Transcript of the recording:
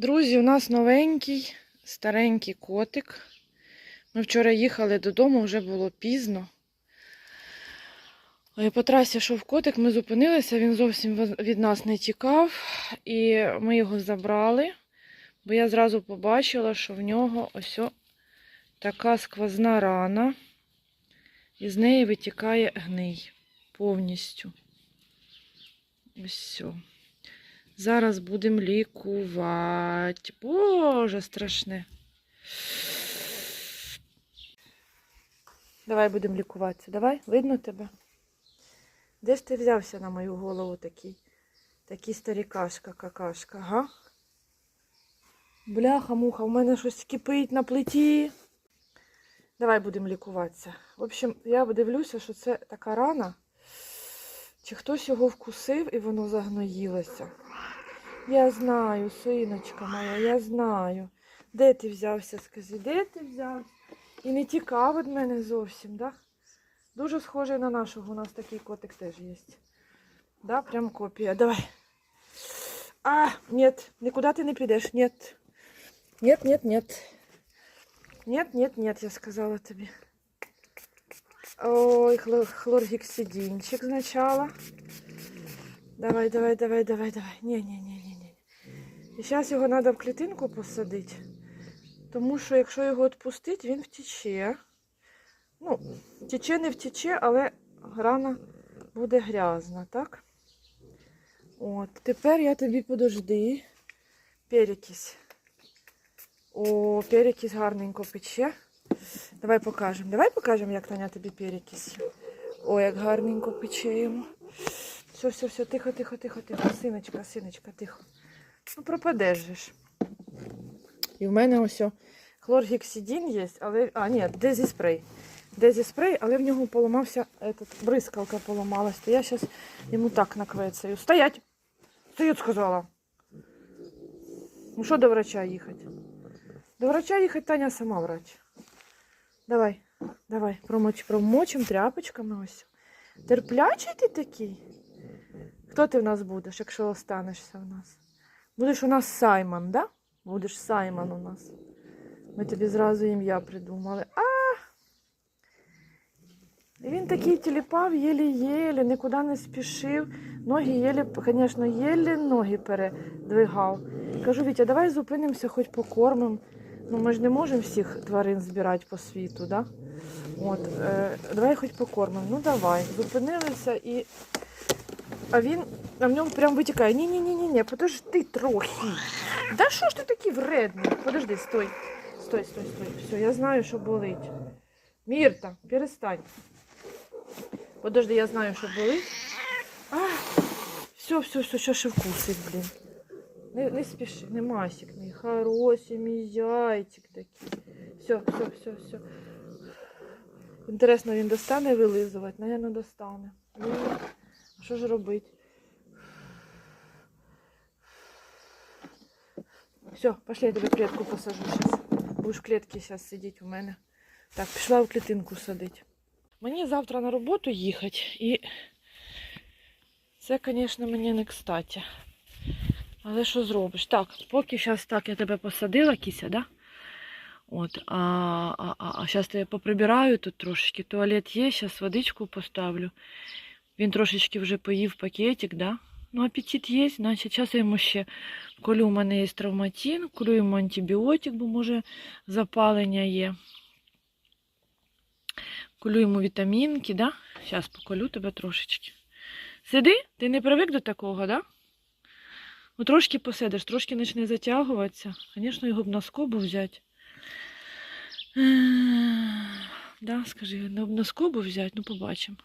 Друзі, у нас новенький, старенький котик. Ми вчора їхали додому, вже було пізно. По трасі йшов котик, ми зупинилися, він зовсім від нас не тікав, і ми його забрали, бо я зразу побачила, що в нього ось така сквозна рана, і з неї витікає гний повністю. Ось все. Зараз будемо лікувати. Боже, страшне. Давай будемо лікуватися. Давай, видно тебе? Де ж ти взявся на мою голову такий? Такий старікашка, какашка, га? Бляха, муха, у мене щось кипить на плиті. Давай будемо лікуватися. В общем, я дивлюся, що це така рана. Чи хтось його вкусив і воно загноїлося. Я знаю, синочка моя, я знаю. Де ти взявся, скажи, де ти взявся? І не тікав від мене зовсім, да? Дуже схожий на нашого, у нас такий котик теж є. Да, прям копія. Давай. А, нет, нікуди ти не підеш, нет. Нет, нет, нет. Нет, нет, нет, я сказала тобі. Ой, хлор- хлоргексидинчик сначала. Давай, давай, давай, давай, давай. Ні. І зараз його треба в клітинку посадити. Тому що якщо його відпустити, він втече. Ну, втече, не втече, але рана буде грязна, так? От, тепер я тобі подожди. Перекись. О, перекись гарненько пече. Давай покажемо. Давай покажемо, як Таня тобі перекись. О, як гарненько пече йому. Все, все, все, тихо, тихо, тихо, тихо. Синочка, синочка, тихо. Ну, пропадеш ж. І в мене ось о, хлоргексидин є, але. А, ні, дезіспрей. Дезіспрей, але в нього поламався этот, бризкалка поламалась. То я зараз йому так наквецаю. Стоять! Стоять, сказала. Ну що до врача їхати? До врача їхати Таня сама врач. Давай, давай, промоч, промочим тряпочками ось. Терплячий ти такий? Хто ти в нас будеш, якщо останешся в нас? Будеш у нас Саймон, да? Будеш Саймон у нас. Ми тобі зразу ім'я придумали. А! Він такий тіліпав, єлі-єлі, нікуди не спішив. Ноги єлі, звісно, єлі ноги передвигав. Кажу, Вітя, давай зупинимося, хоч покормимо. Ну, ми ж не можемо всіх тварин збирати по світу, да? От, е, давай хоч покормимо. Ну давай. Зупинилися і. А він, а в ньому прям витікає. Ні-ні-ні, ні, подожди трохи. Да що ж ти такий вредний? Подожди, стой. Стой, стой, стой. Все, я знаю, що болить. Мірта, перестань. Подожди, я знаю, що болить. А, все, все, все, що ще вкусить, блін. Не, не спіши, не масик мій. Хороший мій зайчик такий. Все, все, все, все. Інтересно, він достане вилизувати? Наверно, достане. А що ж робити? Все, пошли, я тебе в клетку посажу сейчас. Будеш в клетці зараз сидіти у мене. Так, пішла в клітинку садити. Мені завтра на роботу їхати і це, звісно, мені не кстати. Але що зробиш? Так, поки зараз так я тебе посадила, кися, да? От, а, а, а, а зараз я поприбираю тут трошечки. Туалет є, зараз водичку поставлю. Він трошечки вже поїв пакетик, да? Ну, апетит є, значить, зараз я йому ще колю, у мене є травматин, колю йому антибіотик, бо може запалення є. Колю йому вітамінки, да? Зараз поколю тебе трошечки. Сиди, ти не привик до такого, да? Ну, трошки посидиш, трошки почне затягуватися. Звісно, його б на скобу взяти. Да, скажи, на, на скобу взяти, ну побачимо.